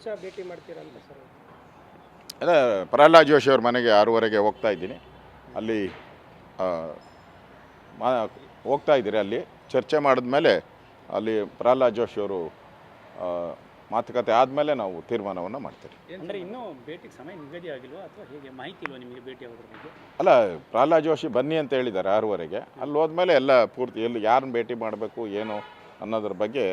ಶಾ ಭೇಟಿ ಮಾಡ್ತೀರಂತ ಸರ್ ಅದೇ ಪ್ರಹ್ಲಾದ್ ಜೋಶಿ ಅವ್ರ ಮನೆಗೆ ಆರೂವರೆಗೆ ಹೋಗ್ತಾ ಇದ್ದೀನಿ. ಅಲ್ಲಿ ಆ, ಮಾ ಹೋಗ್ತಾ ಇದ್ದೀರಿ ಅಲ್ಲಿ. ಚರ್ಚೆ ಮಾಡಿದ್ಮೇಲೆ ಅಲ್ಲಿ ಪ್ರಹ್ಲಾದ್ ಜೋಶಿ ಅವರು ಆ, ಮಾತುಕತೆ ಆದಮೇಲೆ ನಾವು ತೀರ್ಮಾನವನ್ನು ಮಾಡ್ತೀವಿ. ಅಂದ್ರೆ ಇನ್ನೂ ಭೇಟಿಗೆ ಸಮಯ ನಿಗದಿ ಆಗಿಲ್ವಾ ಅಥವಾ ಹೇಗೆ ಮಾಹಿತಿ ಇಲ್ವಾ ನಿಮಗೆ ಭೇಟಿ ಆಗೋದ್ರ ಬಗ್ಗೆ? ಅಲ್ಲ ಪ್ರಹ್ಲಾದ್ ಜೋಶಿ ಬನ್ನಿ ಅಂತ ಹೇಳಿದ್ದಾರೆ ಆರೂವರೆಗೆ. ಅಲ್ಲಿ ಹೋದ್ಮೇಲೆ ಎಲ್ಲ ಪೂರ್ತಿ ಎಲ್ಲಿ ಯಾರನ್ನ ಭೇಟಿ ಮಾಡಬೇಕು ಏನು ಅನ್ನೋದ್ರ ಬಗ್ಗೆ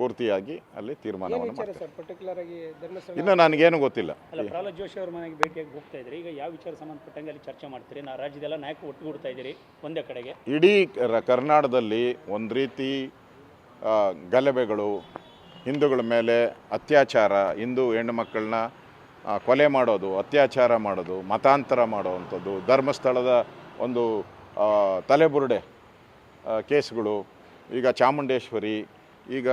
ಪೂರ್ತಿಯಾಗಿ ಅಲ್ಲಿ ತೀರ್ಮಾನವನ್ನು ವಿಚಾರ ಮಾಡ್ತೀವಿ. ಸರ್? ಪರ್ಟಿಕ್ಯುಲರ್ ಆಗಿ ಧರ್ಮಸ್ಥಳ ಇನ್ನು ನನಗೇನು ಗೊತ್ತಿಲ್ಲ. ಅಲ್ಲ ಪ್ರಹ್ಲಾದ್ ಜೋಶಿ ಅವರ ಮನೆಗೆ ಭೇಟಿಯಾಗಿ ಹೋಗ್ತಾ ಇದ್ರಿ. ಈಗ ಯಾವ ವಿಚಾರ ಸಂಬಂಧಪಟ್ಟಂಗೆ ಅಲ್ಲಿ ಚರ್ಚೆ ಮಾಡ್ತೀರಿ? ನಾ ರಾಜ್ಯದೆಲ್ಲ ನಾಯಕ ಒಟ್ಟುಗೂಡ್ತಾ ಇದ್ದೀರಿ ಒಂದೇ ಕಡೆಗೆ. ಇಡೀ ರ- ಕರ್ನಾಟಕದಲ್ಲಿ ಒಂದು ರೀತಿ ಆ, ಗಲಭೆಗಳು ಹಿಂದೂಗಳ ಮೇಲೆ ಅತ್ಯಾಚಾರ ಹಿಂದೂ ಹೆಣ್ಣು ಮಕ್ಕಳನ್ನ ಕೊಲೆ ಮಾಡೋದು ಅತ್ಯಾಚಾರ ಮಾಡೋದು ಮತಾಂತರ ಮಾಡೋವಂಥದ್ದು ಧರ್ಮಸ್ಥಳದ ಒಂದು ಆ, ತಲೆಬುರುಡೆ ಆ, ಕೇಸ್ಗಳು ಈಗ ಚಾಮುಂಡೇಶ್ವರಿ ಈಗ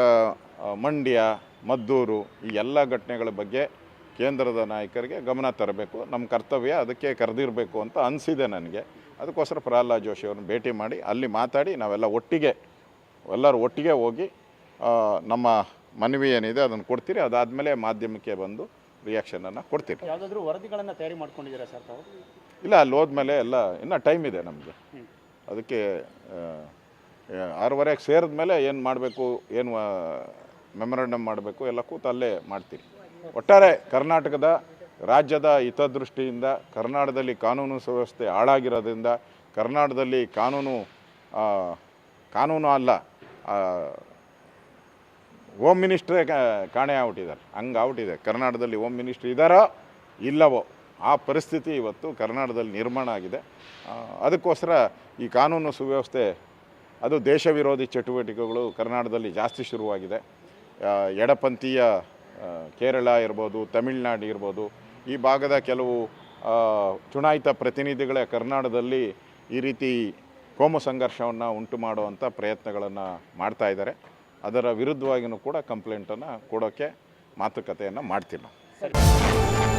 ಮಂಡ್ಯ ಮದ್ದೂರು ಈ ಎಲ್ಲ ಘಟನೆಗಳ ಬಗ್ಗೆ ಕೇಂದ್ರದ ನಾಯಕರಿಗೆ ಗಮನ ತರಬೇಕು. ನಮ್ಮ ಕರ್ತವ್ಯ ಅದಕ್ಕೆ ಕರೆದಿರಬೇಕು ಅಂತ ಅನಿಸಿದೆ ನನಗೆ. ಅದಕ್ಕೋಸ್ಕರ ಪ್ರಹ್ಲಾದ್ ಜೋಶಿ ಅವ್ರನ್ನ ಭೇಟಿ ಮಾಡಿ ಅಲ್ಲಿ ಮಾತಾಡಿ ನಾವೆಲ್ಲ ಒಟ್ಟಿಗೆ ಎಲ್ಲರೂ ಒಟ್ಟಿಗೆ ಹೋಗಿ ನಮ್ಮ ಮನವಿ ಏನಿದೆ ಅದನ್ನು ಕೊಡ್ತೀರಿ. ಅದಾದಮೇಲೆ ಮಾಧ್ಯಮಕ್ಕೆ ಬಂದು ರಿಯಾಕ್ಷನನ್ನು ಕೊಡ್ತೀರಿ. ಯಾವುದಾದ್ರೂ ವರದಿಗಳನ್ನು ತಯಾರಿ ಮಾಡ್ಕೊಂಡಿದ್ದೀರಾ ಸರ್ ತಾವು? ಇಲ್ಲ ಅಲ್ಲಿ ಹೋದ್ಮೇಲೆ ಎಲ್ಲ ಇನ್ನೂ ಟೈಮ್ ಇದೆ ನಮಗೆ. ಅದಕ್ಕೆ ಆರೂವರೆಗೆ ಸೇರಿದ ಮೇಲೆ ಏನು ಮಾಡಬೇಕು, ಏನು ಮೆಮೊರಂಡಮ್ ಮಾಡಬೇಕು, ಎಲ್ಲ ಕೂತು ಅಲ್ಲೇ ಮಾಡ್ತೀವಿ. ಒಟ್ಟಾರೆ ಕರ್ನಾಟಕದ ರಾಜ್ಯದ ಹಿತದೃಷ್ಟಿಯಿಂದ, ಕರ್ನಾಟಕದಲ್ಲಿ ಕಾನೂನು ಸುವ್ಯವಸ್ಥೆ ಹಾಳಾಗಿರೋದ್ರಿಂದ, ಕರ್ನಾಟಕದಲ್ಲಿ ಕಾನೂನು ಕಾನೂನು ಅಲ್ಲ ಹೋಮ್ ಮಿನಿಸ್ಟ್ರೇ ಕಾಣೆ ಆಗ್ಬಿಟ್ಟಿದ್ದಾರೆ. ಹಂಗೆ ಆಗ್ಬಿಟ್ಟಿದೆ. ಕರ್ನಾಟಕದಲ್ಲಿ ಹೋಮ್ ಮಿನಿಸ್ಟ್ರ್ ಇದ್ದಾರೋ ಇಲ್ಲವೋ, ಆ ಪರಿಸ್ಥಿತಿ ಇವತ್ತು ಕರ್ನಾಟಕದಲ್ಲಿ ನಿರ್ಮಾಣ ಆಗಿದೆ. ಅದಕ್ಕೋಸ್ಕರ ಈ ಕಾನೂನು ಸುವ್ಯವಸ್ಥೆ ಅದು ದೇಶ ವಿರೋಧಿ ಚಟುವಟಿಕೆಗಳು ಕರ್ನಾಟಕದಲ್ಲಿ ಜಾಸ್ತಿ ಶುರುವಾಗಿದೆ. ಎಡಪಂಥೀಯ ಕೇರಳ ಇರ್ಬೋದು, ತಮಿಳ್ನಾಡು ಇರ್ಬೋದು, ಈ ಭಾಗದ ಕೆಲವು ಚುನಾಯಿತ ಪ್ರತಿನಿಧಿಗಳೇ ಕರ್ನಾಟಕದಲ್ಲಿ ಈ ರೀತಿ ಕೋಮು ಸಂಘರ್ಷವನ್ನು ಉಂಟು ಮಾಡುವಂಥ ಪ್ರಯತ್ನಗಳನ್ನು ಮಾಡ್ತಾ ಇದ್ದಾರೆ. ಅದರ ವಿರುದ್ಧವಾಗಿಯೂ ಕೂಡ ಕಂಪ್ಲೇಂಟನ್ನು ಕೊಡೋಕ್ಕೆ ಮಾತುಕತೆಯನ್ನು ಮಾಡ್ತೀವಿ ನಾವು.